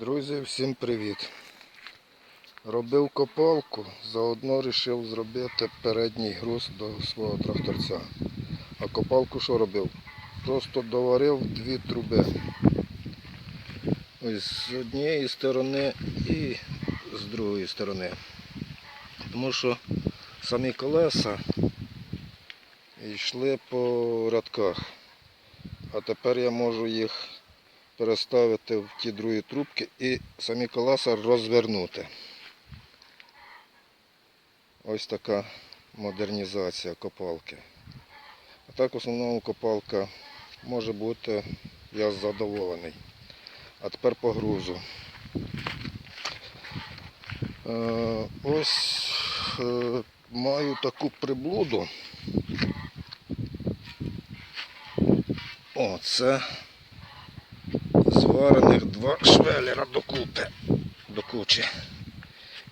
Друзі, всім привіт! Робив копалку, заодно вирішив зробити передній груз до свого тракторця. А копалку що робив? Просто доварив дві труби. Ось з однієї сторони і з другої сторони. Тому що самі колеса йшли по рядках. А тепер я можу їх переставити в ті другі трубки і самі колеса розвернути. Ось така модернізація копалки. А так в основному копалка може бути, я задоволений. А тепер по грузу. Е, ось е, маю таку приблуду. О, це зварених два швелера докупи, до кучі.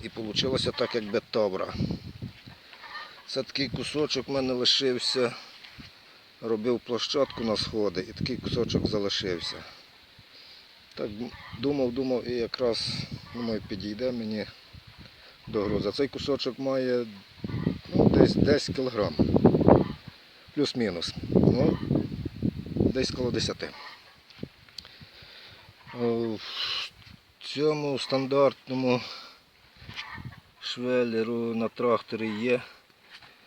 І вийшло так, якби табра. Це такий кусочок в мене лишився. Робив площадку на сходи і такий кусочок залишився. Так думав, думав і якраз думаю, підійде мені до груза. Цей кусочок має ну, десь 10 кг. Плюс-мінус. Ну, десь коло 10. Е, В цьому стандартному швелеру на тракторі є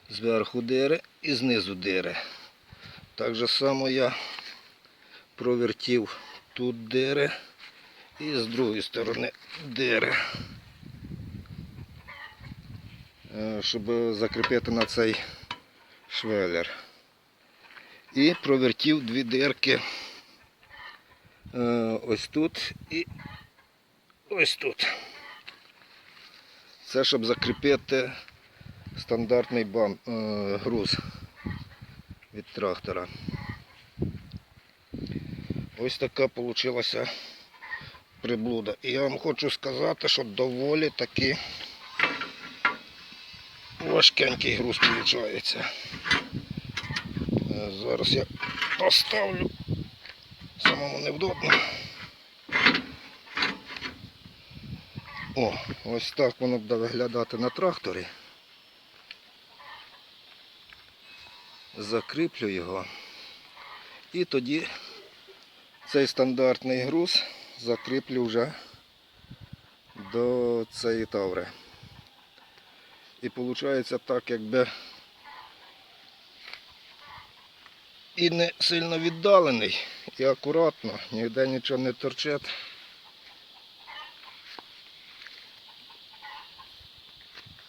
зверху дири і знизу дири. Так же само я провертів тут дири і з другої сторони дири. Е, Щоб закріпити на цей швелер. І провертів дві дирки ось тут і ось тут. Це щоб закріпити стандартний бам, е, груз від трактора. Ось така вийшла приблуда. І я вам хочу сказати, що доволі таки важкенький груз виходить. Е, Зараз я поставлю. Самому невдобно. О, ось так воно буде виглядати на тракторі. Закріплю його. І тоді цей стандартний груз закріплю вже до цієї таври. І виходить так, якби і не сильно віддалений, і акуратно, ніде нічого не торчить.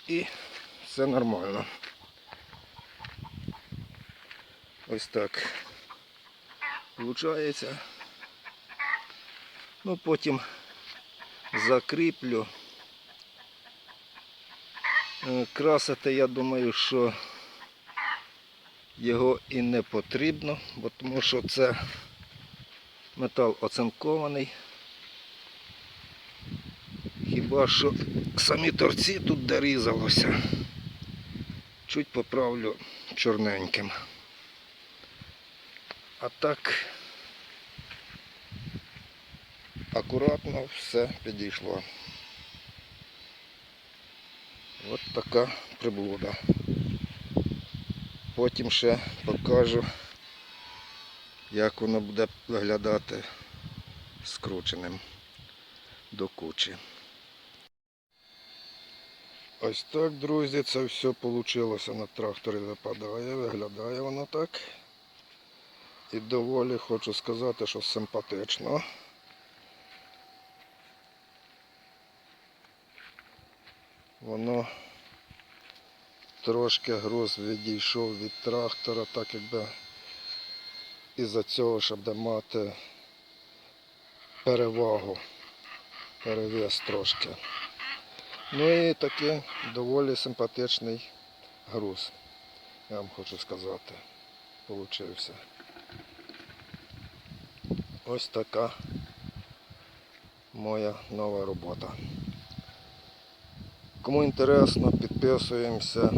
І все нормально. Ось так. Получається. Ну потім закріплю. Е, Красити, я думаю, що його і не потрібно, бо тому що це метал оцинкований. Хіба що самі торці тут де різалося. Чуть поправлю чорненьким. А так акуратно все підійшло. От така приблуда. Потім ще покажу, як воно буде виглядати скрученим до кучі. Ось так, друзі, це все вийшло на тракторі випадає, виглядає воно так. І доволі хочу сказати, що симпатично. Воно трошки груз відійшов від трактора, так якби із-за цього, щоб мати перевагу, перевес трошки. Ну і такий доволі симпатичний груз, я вам хочу сказати, получився. Ось така моя нова робота. Кому інтересно, підписуємося,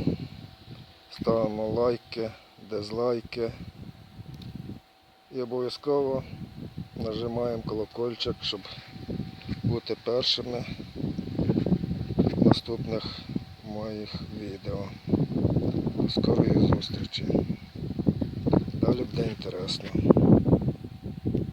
ставимо лайки, дизлайки і обов'язково нажимаємо колокольчик, щоб бути першими в наступних моїх відео. До скорої зустрічі. Далі буде інтересно.